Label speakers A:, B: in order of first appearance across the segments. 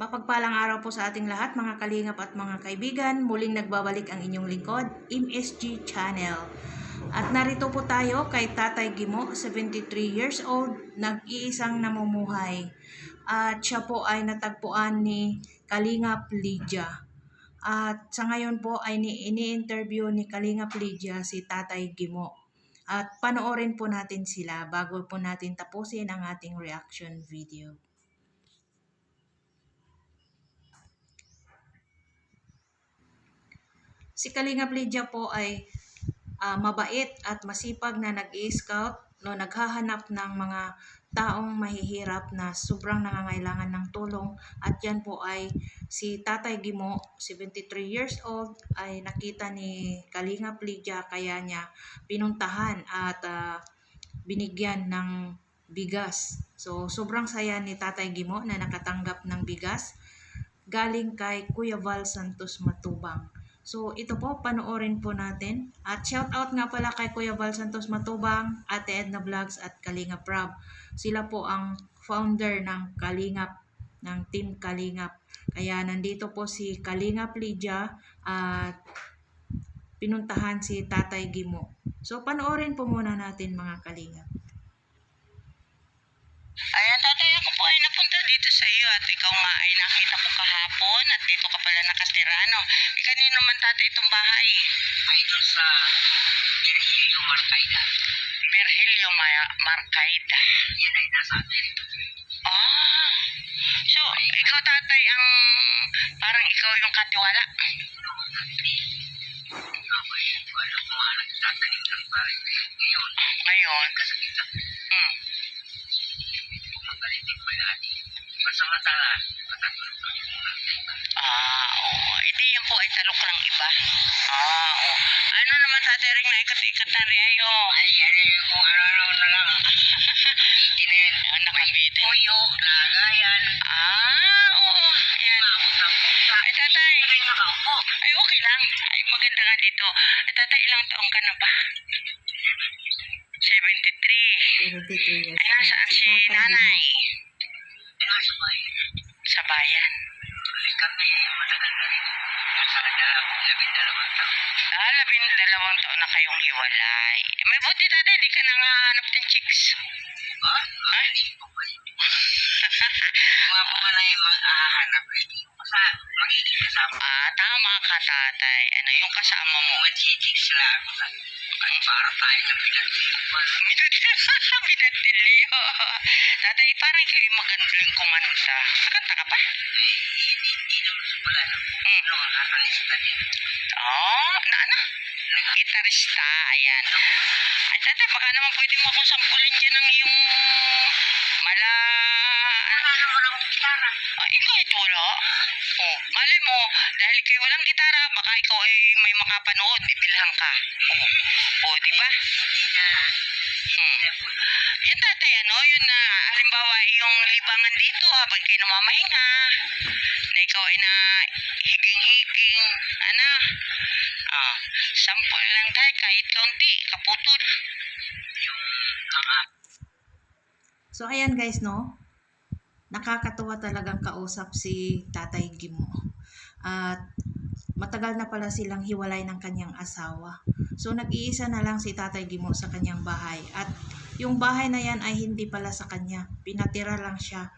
A: Mapagpalang araw po sa ating lahat mga kalingap at mga kaibigan. Muling nagbabalik ang inyong lingkod, MSG Channel. At narito po tayo kay Tatay Gimo, 73 years old, nag-iisang namumuhay. At siya po ay natagpuan ni Kalingap Lydia. At sa ngayon po ay ni ini-interview ni Kalingap Lydia si Tatay Gimo. At panoorin po natin sila bago po natin tapusin ang ating reaction video. Si Kalingap Lydia po ay ah, mabait at masipag na nag-i-scout no naghahanap ng mga taong mahihirap na sobrang nangangailangan ng tulong at yan po ay si Tatay Gimo 73 years old ay nakita ni Kalingap Lydia kaya niya pinuntahan at ah, binigyan ng bigas. So sobrang saya ni Tatay Gimo na nakatanggap ng bigas galing kay Kuya Val Santos Matubang. So, ito po, panoorin po natin. At shout out nga pala kay Kuya Val Santos Matubang, Ate Edna Vlogs at Kalingap Rab. Sila po ang founder ng Kalingap, ng Team Kalingap. Kaya nandito po si Kalingap Lydia at pinuntahan si Tatay Gimo. So, panoorin po muna natin mga Kalingap.
B: Ayan, tatay, ay napunta dito sa iyo at ikaw nga ay nakita ko kahapon at dito ka pala nakatira, ano? Eh, kanino man tatay itong bahay?
C: ay doon sa Virgilio Marcaida.
B: Virgilio Maya- Marcaida.
C: Yan ay nasa atin.
B: Ah, so, ikaw tatay ang, parang ikaw yung katiwala.
C: Ako ay wala ko nga nagtatanim ng bahay. Ngayon,
B: Ngayon,
C: kasakitan.
B: hmm,
C: Din pa yan. Pansamantala, matatulog kami muna.
B: ah, oo. Hindi yan po ay talok lang iba. Ah, oo. Ano naman tatay rin na ikot-ikot na rin ayo?
C: Ay, ay kung ano-ano na lang. Itinin.
B: Ang nakabiti.
C: Puyo, lagayan.
B: Ah, oo. Yan.
C: Maabot ng pusa.
B: Ay, tatay.
C: Ay, nakaupo.
B: Ay, okay lang. Ay, maganda nga dito. Ay, tatay, ilang taong ka na ba? 73.
A: 73 years
B: Ay, nasaan si nanay?
C: Dalawang taon.
B: Ah, labing dalawang taon na kayong hiwalay. Eh, May buti tatay, di ka nangahanap ng chicks.
C: Ba? Ah, hindi ko pa yun. Mga po na yung maghahanap eh. Basta magiging kasama.
B: Ah, tama ka tatay. Ano yung kasama mo?
C: Machichik sila ako sa ay para tayo ng pinagtilipan.
B: Binatilyo. tatay, parang kayo magaling kumanta. Nakanta ka ba?
C: Eh, hindi, naman sa pala. No?
B: Hmm.
C: Nakalista din.
B: Oh, na ano? Gitarista, ayan. Ay, tatay, baka naman pwede mo akong sampulin dyan ng yung mala...
C: Wala naman akong gitara.
B: Ah, ikaw ito wala? Oh, malay mo, dahil kayo walang gitara, baka ikaw ay may makapanood, bibilhan ka. Oh, oh di ba?
C: Hindi na. Na po.
B: Yan tatay, ano, yun na, halimbawa, yung libangan dito habang kayo namamahinga, na ikaw ay na higing-higing, ano, ah, sample lang tayo, kahit kaunti, kaputol.
A: So ayan guys no, nakakatuwa talagang kausap si Tatay Gimo. At matagal na pala silang hiwalay ng kanyang asawa. So nag-iisa na lang si Tatay Gimo sa kanyang bahay. At yung bahay na yan ay hindi pala sa kanya. Pinatira lang siya.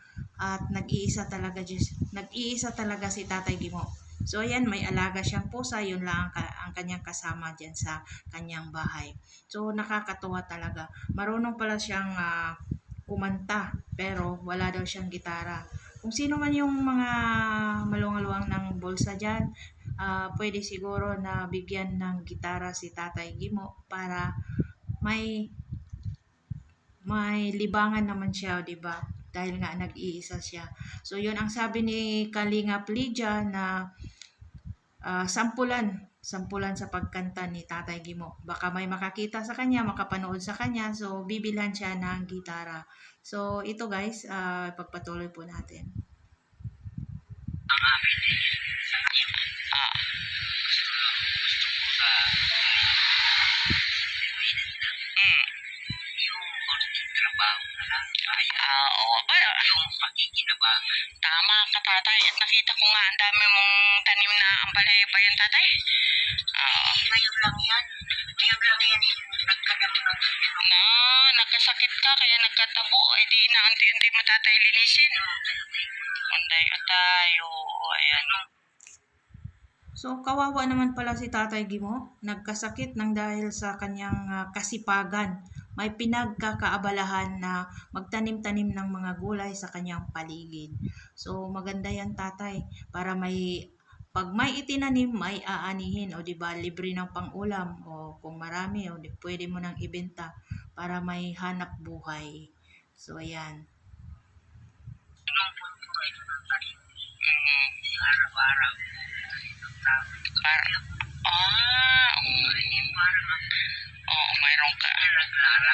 A: At nag-iisa talaga, nag-iisa talaga si Tatay Gimo. So ayan, may alaga siyang pusa, yun lang ang, ang kanyang kasama dyan sa kanyang bahay. So nakakatuwa talaga. Marunong pala siyang ah, kumanta pero wala daw siyang gitara. Kung sino man yung mga malungaluang ng bulsa dyan, ah, pwede siguro na bigyan ng gitara si Tatay Gimo para may may libangan naman siya, 'di ba? Dahil nga nag-iisa siya. So 'yun ang sabi ni Kalinga Lydia na ah, sampulan sampulan sa pagkanta ni Tatay Gimo. Baka may makakita sa kanya, makapanood sa kanya, so bibilhan siya ng gitara. So ito guys, ah, pagpatuloy po natin.
B: Ah,
C: yung pakikinabang.
B: tama ka tatay. At nakita ko nga ang dami mong tanim na ampalaya ba yan tatay?
C: Eh, ngayon lang yan. Ngayon lang yan yung nagkadamo ng
B: na, nagkasakit ka kaya nagkatabo. Eh di na unti-unti mo tatay linisin. Unday tayo. Ayan.
A: So, kawawa naman pala si Tatay Gimo. Nagkasakit ng dahil sa kanyang ah, kasipagan. May pinagkakaabalahan na magtanim-tanim ng mga gulay sa kanyang paligid. So, maganda yan, Tatay. Para may pag may itinanim, may aanihin. O, di ba libre ng pangulam. O, kung marami, o, di, pwede mo nang ibenta para may hanap buhay. So, ayan.
C: Araw-araw.
B: ah,
C: Hindi parang ang
B: oo, mayroon ka.
C: naglarang.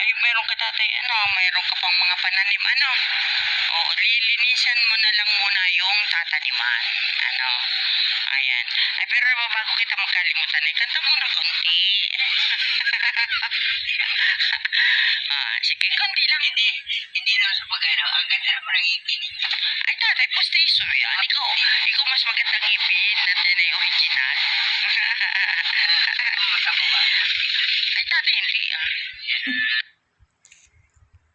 B: Ay, mayroon ka tatay, ano, mayroon ka pang mga pananim, ano. Oo, lilinisan mo na lang muna yung tataniman. Ano, ayan. Ay, pero bago kita magkalimutan, ay kanta muna konti. ah, sige, konti lang.
C: Hindi, hindi naman sa pag-ano. Ang ganda naman ng ngipin.
B: Ay, tatay, postiso yan. Ikaw, ikaw mas magandang ngipin natin ay original.
C: Masama ba?
B: ay, tatay, hindi. Ah.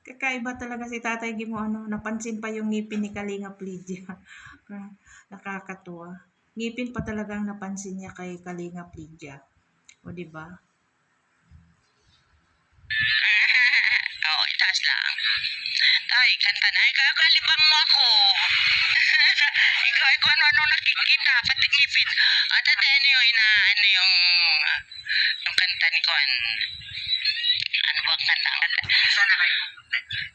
A: Kakaiba talaga si Tatay Gimo. Ano, napansin pa yung ngipin ni Kalinga Lydia. Nakakatuwa. Ngipin pa talagang napansin niya kay Kalinga Lydia. O, di ba?
B: Oo, itaas lang. Tay, kanta na. Ikaw, kalibang mo ako. ikaw, ikaw, ano, ano nakikita, pati ngipin. Ah, tatay, ano yung, ina, ano yung, yung kanta ni Kwan? Ano ba ang kanta? Ang kanta?
C: Saan na kayo?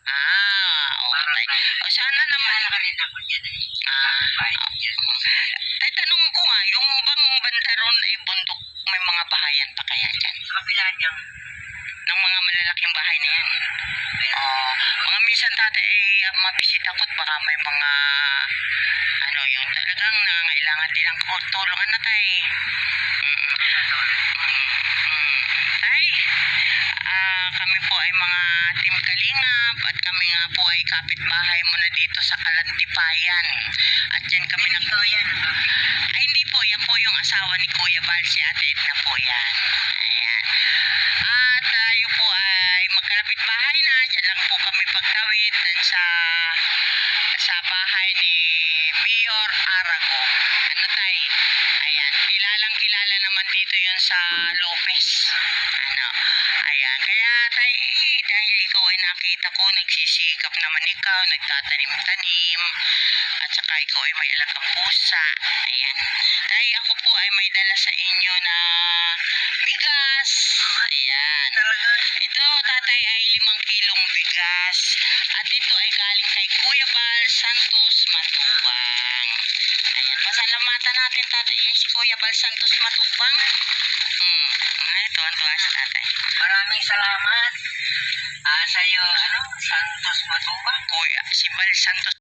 B: Ah,
C: tayo.
B: O, sana naman.
C: Wala ka rin ako dyan eh.
B: Ah, tay, tanong ko nga, yung bang banda ron ay bundok, may mga bahayan pa kaya dyan?
C: Kabila niyang
B: malalaking bahay na yan. Oo. mga minsan tatay ay uh, mabisita ko at baka may mga ano yung talagang nangangailangan din ng tulungan na tay. Mm, mm. Tay, ah, kami po ay mga team Kalingap at kami nga po ay kapitbahay mo na dito sa Kalantipayan. At yan kami na...
C: Ikaw yan. ang kapit.
B: Ay, hindi po. Yan po yung asawa ni Kuya Bal, si Ate Edna po yan. Ayan. At tayo po ay magkalapit bahay na. Diyan lang po kami pagtawid dan sa sa bahay ni Mayor Arago. Ano tay? Ayan. Kilalang kilala naman dito yun sa Lopez. Ano? Ayan. Kaya tay, eh, dahil ikaw ay nakita ko, nagsisikap naman ikaw, nagtatanim-tanim, at saka ikaw ay may alagang pusa. Ayan. Tay, ako po ay may dala sa inyo na bigas. Ayan.
C: Talaga.
B: Ito, tatay, ay bigas. At ito ay galing kay Kuya Bal Santos Matubang. Ayan, pasalamatan natin, tatay, ay si Kuya Bal Santos Matubang. Hmm, ay, ito, ang tuwa si tatay.
C: Maraming salamat. Ah, sa'yo, ano, Santos Matuba.
B: Kuya, si Bal Santos